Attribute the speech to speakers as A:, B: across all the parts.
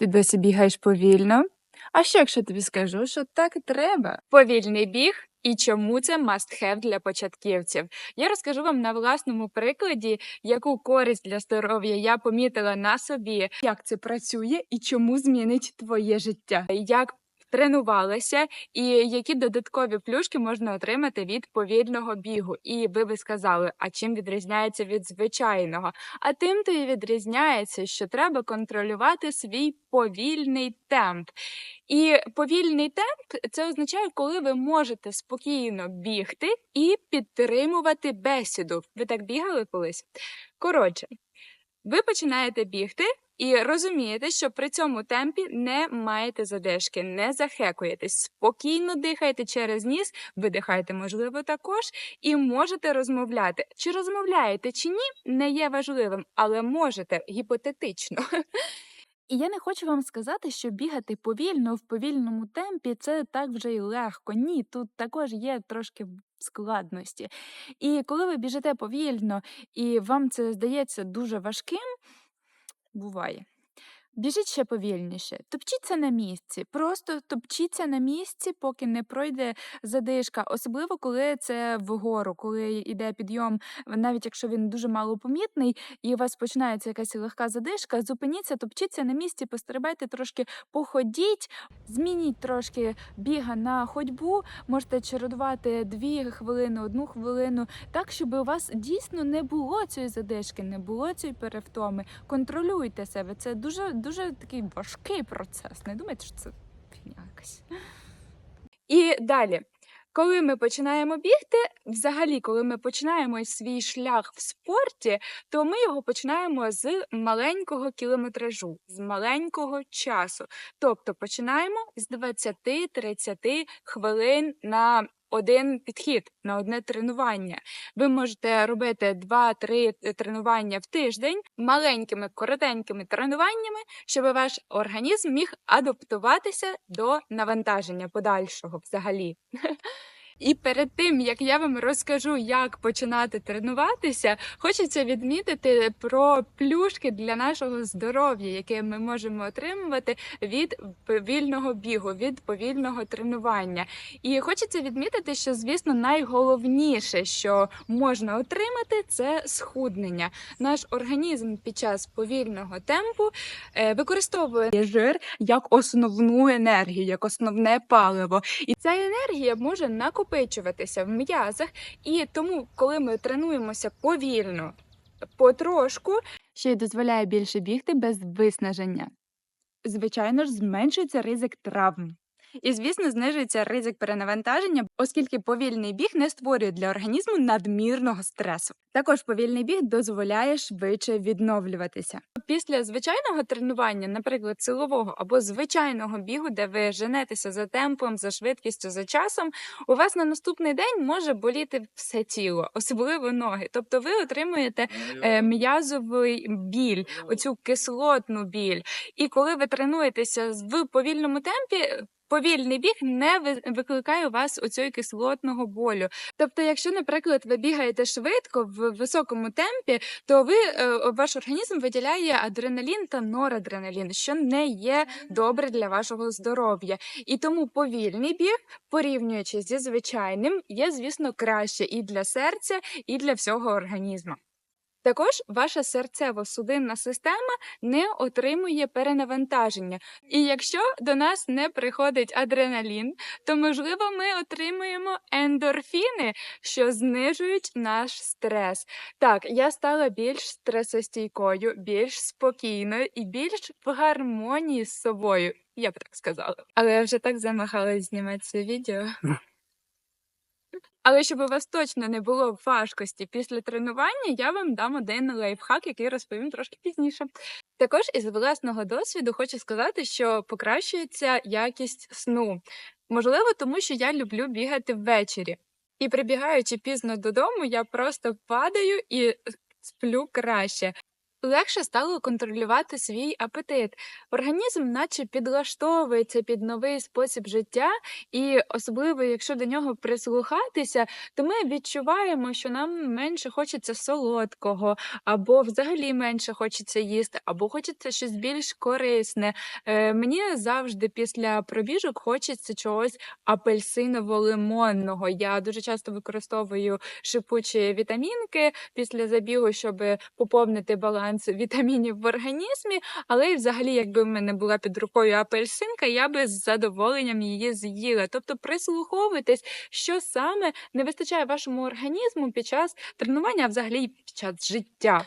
A: Ти досі бігаєш повільно? А що, якщо тобі скажу, що так і треба? Повільний біг і чому це must have для початківців? Я розкажу вам на власному прикладі, яку користь для здоров'я я помітила на собі, як це працює і чому змінить твоє життя. Як тренувалася, і які додаткові плюшки можна отримати від повільного бігу. І ви би сказали, а чим відрізняється від звичайного? А тим то і відрізняється, що треба контролювати свій повільний темп. І повільний темп це означає, коли ви можете спокійно бігти і підтримувати бесіду. Ви так бігали колись? Коротше, ви починаєте бігти. І розумієте, що при цьому темпі не маєте задержки, не захекуєтесь, спокійно дихаєте через ніс, видихаєте, можливо, також, і можете розмовляти. Чи розмовляєте, чи ні, не є важливим, але можете гіпотетично. І я не хочу вам сказати, що бігати повільно в повільному темпі це так вже й легко. Ні, тут також є трошки складності. І коли ви біжите повільно і вам це здається дуже важким, буває. Біжіть ще повільніше, топчіться на місці, просто топчіться на місці, поки не пройде задишка, особливо коли це вгору, коли йде підйом, навіть якщо він дуже малопомітний, і у вас починається якась легка задишка, зупиніться, топчіться на місці, пострибайте трошки, походіть, змініть трошки біга на ходьбу, можете чередувати дві хвилини, одну хвилину, так, щоб у вас дійсно не було цієї задишки, не було цієї перевтоми. Контролюйте себе. Це дуже дуже такий важкий процес. Не думайте, що це фігня. І далі. Коли ми починаємо бігти, взагалі, коли ми починаємо свій шлях в спорті, то ми його починаємо з маленького кілометражу, з маленького часу. Тобто починаємо з 20-30 хвилин на один підхід на одне тренування. Ви можете робити 2-3 тренування в тиждень маленькими коротенькими тренуваннями, щоб ваш організм міг адаптуватися до навантаження подальшого взагалі. І перед тим як я вам розкажу, як починати тренуватися, хочеться відмітити про плюшки для нашого здоров'я, яке ми можемо отримувати від повільного бігу, від повільного тренування. І хочеться відмітити, що звісно найголовніше, що можна отримати, це схуднення. Наш організм під час повільного темпу е, використовує жир як основну енергію, як основне паливо, і ця енергія може накопитися накопичуватися в м'язах, і тому, коли ми тренуємося повільно, потрошку, ще й дозволяє більше бігти без виснаження. Звичайно ж, зменшується ризик травм. І, звісно, знижується ризик перенавантаження, оскільки повільний біг не створює для організму надмірного стресу. Також повільний біг дозволяє швидше відновлюватися. Після звичайного тренування, наприклад, силового або звичайного бігу, де ви женетеся за темпом, за швидкістю, за часом, у вас на наступний день може боліти все тіло, особливо ноги. Тобто ви отримуєте е, м'язовий біль, оцю кислотну біль. І коли ви тренуєтеся в повільному темпі, Повільний біг не викликає у вас оцього кислотного болю. Тобто, якщо, наприклад, ви бігаєте швидко в високому темпі, то ви е, ваш організм виділяє адреналін та норадреналін, що не є добре для вашого здоров'я. І тому повільний біг, порівнюючи зі звичайним, є, звісно, краще і для серця, і для всього організму. Також ваша серцево-судинна система не отримує перенавантаження. І якщо до нас не приходить адреналін, то можливо ми отримуємо ендорфіни, що знижують наш стрес. Так, я стала більш стресостійкою, більш спокійною і більш в гармонії з собою. Я б так сказала. Але я вже так замахалась знімати це відео. Але щоб у вас точно не було важкості після тренування, я вам дам один лайфхак, який розповім трошки пізніше. Також із власного досвіду хочу сказати, що покращується якість сну. Можливо, тому що я люблю бігати ввечері. І прибігаючи пізно додому, я просто падаю і сплю краще. Легше стало контролювати свій апетит. Організм наче підлаштовується під новий спосіб життя, і особливо, якщо до нього прислухатися, то ми відчуваємо, що нам менше хочеться солодкого, або взагалі менше хочеться їсти, або хочеться щось більш корисне. Е, мені завжди після пробіжок хочеться чогось апельсиново-лимонного. Я дуже часто використовую шипучі вітамінки після забігу, щоб поповнити баланс вітамінів в організмі. Але й взагалі, якби в мене була під рукою апельсинка, я би з задоволенням її з'їла. Тобто прислуховуйтесь, що саме не вистачає вашому організму під час тренування, а взагалі під час життя.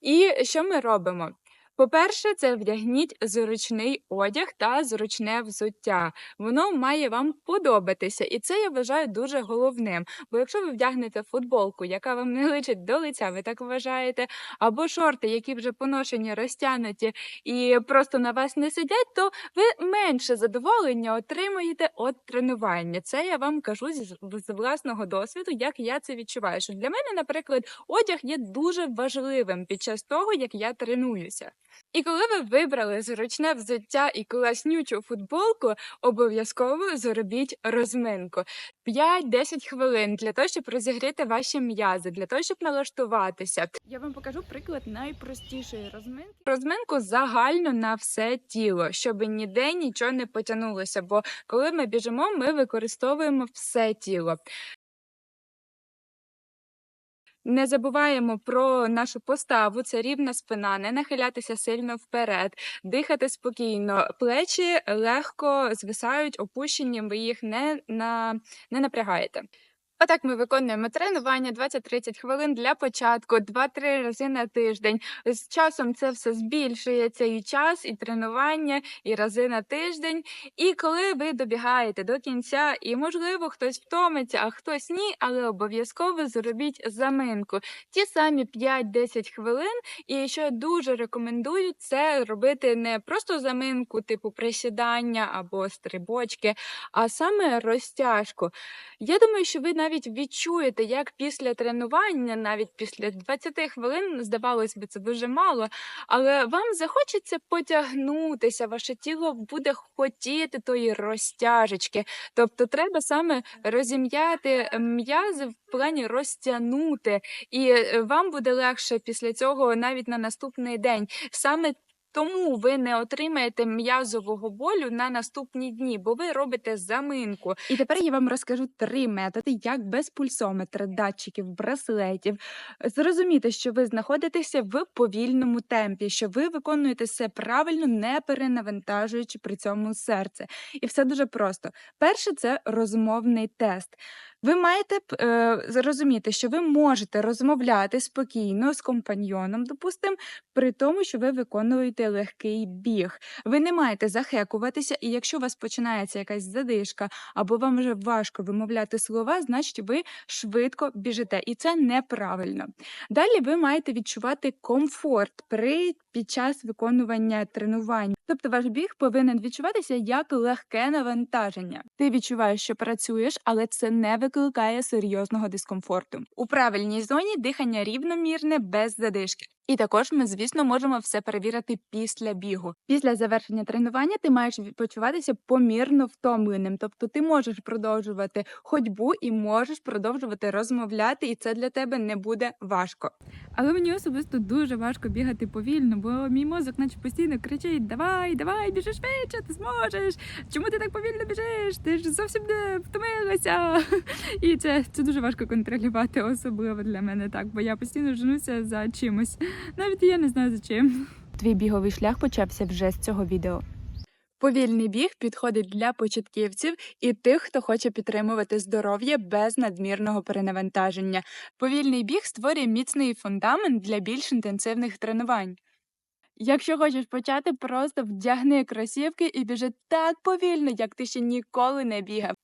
A: І що ми робимо? По-перше, це вдягніть зручний одяг та зручне взуття. Воно має вам подобатися, і це я вважаю дуже головним. Бо якщо ви вдягнете футболку, яка вам не личить до лиця, ви так вважаєте, або шорти, які вже поношені, розтянуті і просто на вас не сидять, то ви менше задоволення отримуєте від тренування. Це я вам кажу з власного досвіду, як я це відчуваю. Що для мене, наприклад, одяг є дуже важливим під час того, як я тренуюся. І коли ви вибрали зручне взуття і класнючу футболку, обов'язково зробіть розминку 5-10 хвилин для того, щоб розігріти ваші м'язи, для того, щоб налаштуватися. Я вам покажу приклад найпростішої розминки. Розминку загально на все тіло, щоб ніде нічого не потягнулося. Бо коли ми біжимо, ми використовуємо все тіло. Не забуваємо про нашу поставу, це рівна спина, не нахилятися сильно вперед, дихати спокійно, плечі легко звисають, опущені, ви їх не, на... не напрягаєте. Отак ми виконуємо тренування 20-30 хвилин для початку, 2-3 рази на тиждень. З часом це все збільшується і час, і тренування, і рази на тиждень. І коли ви добігаєте до кінця, і можливо хтось втомиться, а хтось ні, але обов'язково зробіть заминку. Ті самі 5-10 хвилин. І що я дуже рекомендую, це робити не просто заминку, типу присідання або стрибочки, а саме розтяжку. Я думаю, що ви навіть відчуєте, як після тренування, навіть після 20 хвилин, здавалось би, це дуже мало, але вам захочеться потягнутися, ваше тіло буде хотіти тої розтяжечки. Тобто треба саме розім'яти м'язи в плані розтягнути, і е, вам буде легше після цього навіть на наступний день. Саме тому ви не отримаєте м'язового болю на наступні дні, бо ви робите заминку. І тепер я вам розкажу три методи, як без пульсометра, датчиків, браслетів зрозуміти, що ви знаходитеся в повільному темпі, що ви виконуєте все правильно, не перенавантажуючи при цьому серце. І все дуже просто. Перше це розмовний тест. Ви маєте е, зрозуміти, що ви можете розмовляти спокійно з компаньйоном, допустимо, при тому, що ви виконуєте легкий біг. Ви не маєте захекуватися, і якщо у вас починається якась задишка, або вам вже важко вимовляти слова, значить ви швидко біжите, і це неправильно. Далі ви маєте відчувати комфорт при під час виконування тренувань. Тобто ваш біг повинен відчуватися як легке навантаження. Ти відчуваєш, що працюєш, але це не викликає серйозного дискомфорту. У правильній зоні дихання рівномірне без задишки. І також ми, звісно, можемо все перевірити після бігу. Після завершення тренування ти маєш почуватися помірно втомленим, тобто ти можеш продовжувати ходьбу і можеш продовжувати розмовляти, і це для тебе не буде важко. Але мені особисто дуже важко бігати повільно, бо мій мозок, наче постійно кричить: Давай, давай, біжи швидше, ти зможеш. Чому ти так повільно біжиш? Ти ж зовсім не втомилася. І це, це дуже важко контролювати, особливо для мене так, бо я постійно женуся за чимось. Навіть я не знаю за чим. Твій біговий шлях почався вже з цього відео. Повільний біг підходить для початківців і тих, хто хоче підтримувати здоров'я без надмірного перенавантаження. Повільний біг створює міцний фундамент для більш інтенсивних тренувань. Якщо хочеш почати, просто вдягни кросівки і біжи так повільно, як ти ще ніколи не бігав.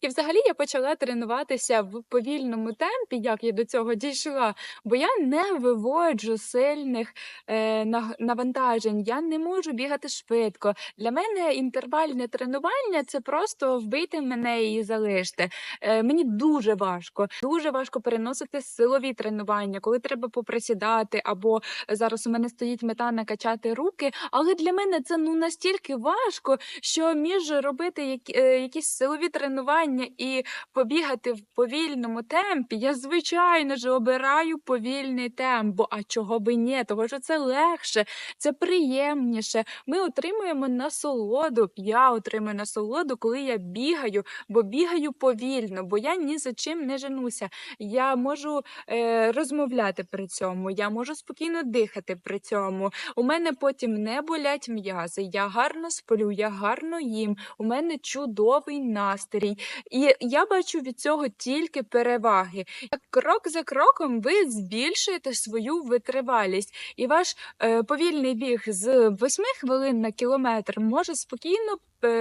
A: І взагалі я почала тренуватися в повільному темпі, як я до цього дійшла, бо я не виводжу сильних е, навантажень, я не можу бігати швидко. Для мене інтервальне тренування це просто вбийте мене і залиште. Е, мені дуже важко, дуже важко переносити силові тренування, коли треба поприсідати, або зараз у мене стоїть мета накачати руки. Але для мене це ну настільки важко, що між робити які, е, якісь силові тренування і побігати в повільному темпі, я звичайно ж обираю повільний темп. Бо а чого би ні? Того що це легше, це приємніше. Ми отримуємо насолоду. Я отримую насолоду, коли я бігаю, бо бігаю повільно, бо я ні за чим не женуся. Я можу е, розмовляти при цьому, я можу спокійно дихати при цьому. У мене потім не болять м'язи. Я гарно сплю, я гарно їм. У мене чудовий настрій. І я бачу від цього тільки переваги. Крок за кроком ви збільшуєте свою витривалість, і ваш е, повільний біг з 8 хвилин на кілометр може спокійно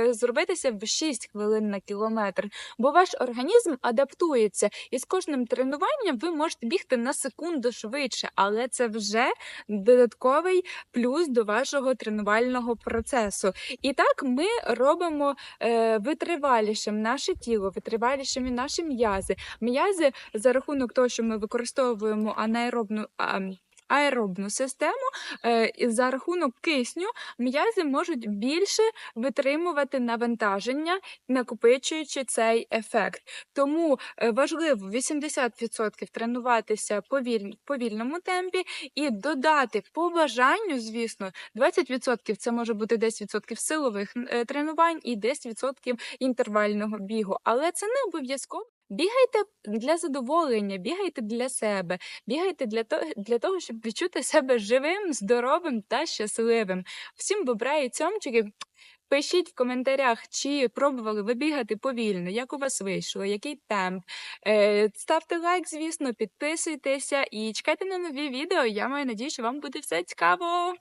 A: зробитися в 6 хвилин на кілометр, бо ваш організм адаптується, і з кожним тренуванням ви можете бігти на секунду швидше, але це вже додатковий плюс до вашого тренувального процесу. І так ми робимо е, витривалішим наше тіло, витривалішими наші м'язи. М'язи за рахунок того, що ми використовуємо анаеробну. А, Аеробну систему е, і за рахунок кисню м'язи можуть більше витримувати навантаження, накопичуючи цей ефект. Тому е, важливо 80% тренуватися повіль, повільному темпі і додати по бажанню, звісно, 20% це може бути 10% силових е, тренувань і 10% інтервального бігу. Але це не обов'язково. Бігайте для задоволення, бігайте для себе, бігайте для того, для того, щоб відчути себе живим, здоровим та щасливим. Всім бобра і цьомчики. Пишіть в коментарях, чи пробували ви бігати повільно, як у вас вийшло, який темп. Е, ставте лайк, звісно, підписуйтеся і чекайте на нові відео. Я маю надію, що вам буде все цікаво.